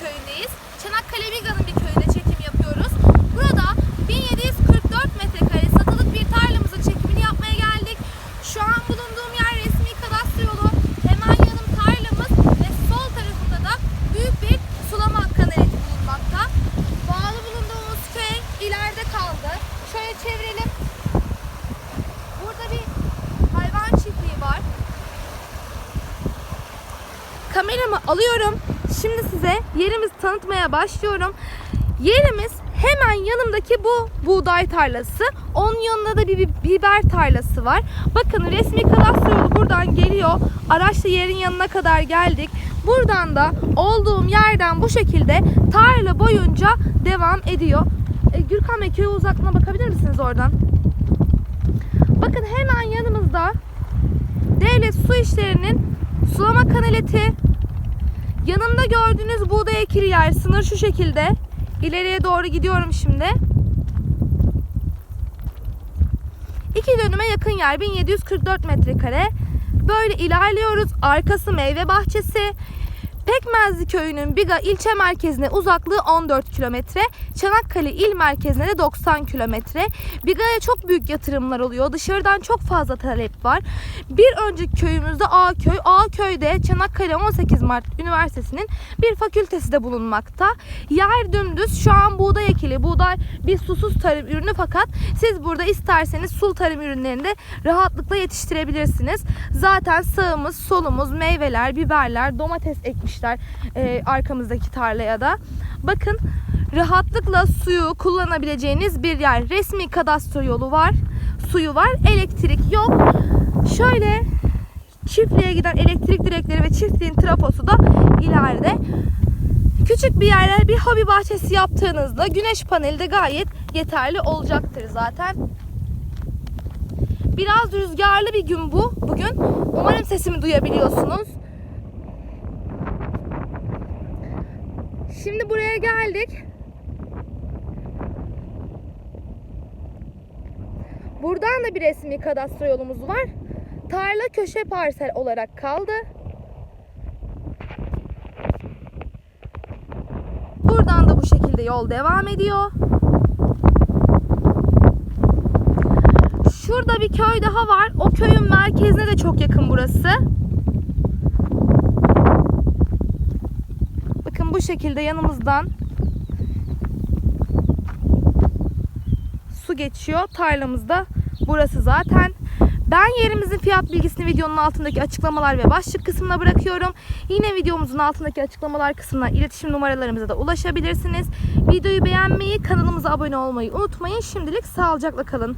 köyündeyiz. Çanakkale Biga'nın bir köyünde çekim yapıyoruz. Burada 1744 metrekare satılık bir tarlamızın çekimini yapmaya geldik. Şu an bulunduğum yer resmi kadastro yolu. Hemen yanım tarlamız ve sol tarafında da büyük bir sulama kanaleti bulunmakta. Bağlı bulunduğumuz köy ileride kaldı. Şöyle çevirelim. Burada bir hayvan çiftliği var. Kameramı alıyorum. Şimdi size yerimizi tanıtmaya başlıyorum. Yerimiz hemen yanımdaki bu buğday tarlası. Onun yanında da bir bi- biber tarlası var. Bakın resmi kadastro yolu buradan geliyor. Araçla yerin yanına kadar geldik. Buradan da olduğum yerden bu şekilde tarla boyunca devam ediyor. E, Gürkan Bey köy uzaklığına bakabilir misiniz oradan? Bakın hemen yanımızda devlet su işlerinin sulama kanaleti yanımda gördüğünüz buğday ekili yer sınır şu şekilde. İleriye doğru gidiyorum şimdi. İki dönüme yakın yer 1744 metrekare. Böyle ilerliyoruz. Arkası meyve bahçesi Pekmezli köyünün Biga ilçe merkezine uzaklığı 14 kilometre, Çanakkale il merkezine de 90 kilometre. Biga'ya çok büyük yatırımlar oluyor. Dışarıdan çok fazla talep var. Bir önceki köyümüzde Ağköy. Ağköy'de Çanakkale 18 Mart Üniversitesi'nin bir fakültesi de bulunmakta. Yer dümdüz. Şu an buğday ekili. Buğday bir susuz tarım ürünü fakat siz burada isterseniz sul tarım ürünlerini de rahatlıkla yetiştirebilirsiniz. Zaten sağımız, solumuz, meyveler, biberler, domates ekmişler e, arkamızdaki tarlaya da. Bakın rahatlıkla suyu kullanabileceğiniz bir yer. Resmi kadastro yolu var, suyu var, elektrik yok. Şöyle çiftliğe giden elektrik direkleri ve çiftliğin trafosu da ileride. Küçük bir yerde bir hobi bahçesi yaptığınızda güneş paneli de gayet yeterli olacaktır zaten. Biraz rüzgarlı bir gün bu bugün. Umarım sesimi duyabiliyorsunuz. Şimdi buraya geldik. Buradan da bir resmi kadastro yolumuz var. Tarla köşe parsel olarak kaldı. Buradan da bu şekilde yol devam ediyor. Şurada bir köy daha var. O köyün merkezine de çok yakın burası. Bakın şekilde yanımızdan su geçiyor. Tarlamızda burası zaten. Ben yerimizin fiyat bilgisini videonun altındaki açıklamalar ve başlık kısmına bırakıyorum. Yine videomuzun altındaki açıklamalar kısmından iletişim numaralarımıza da ulaşabilirsiniz. Videoyu beğenmeyi, kanalımıza abone olmayı unutmayın. Şimdilik sağlıcakla kalın.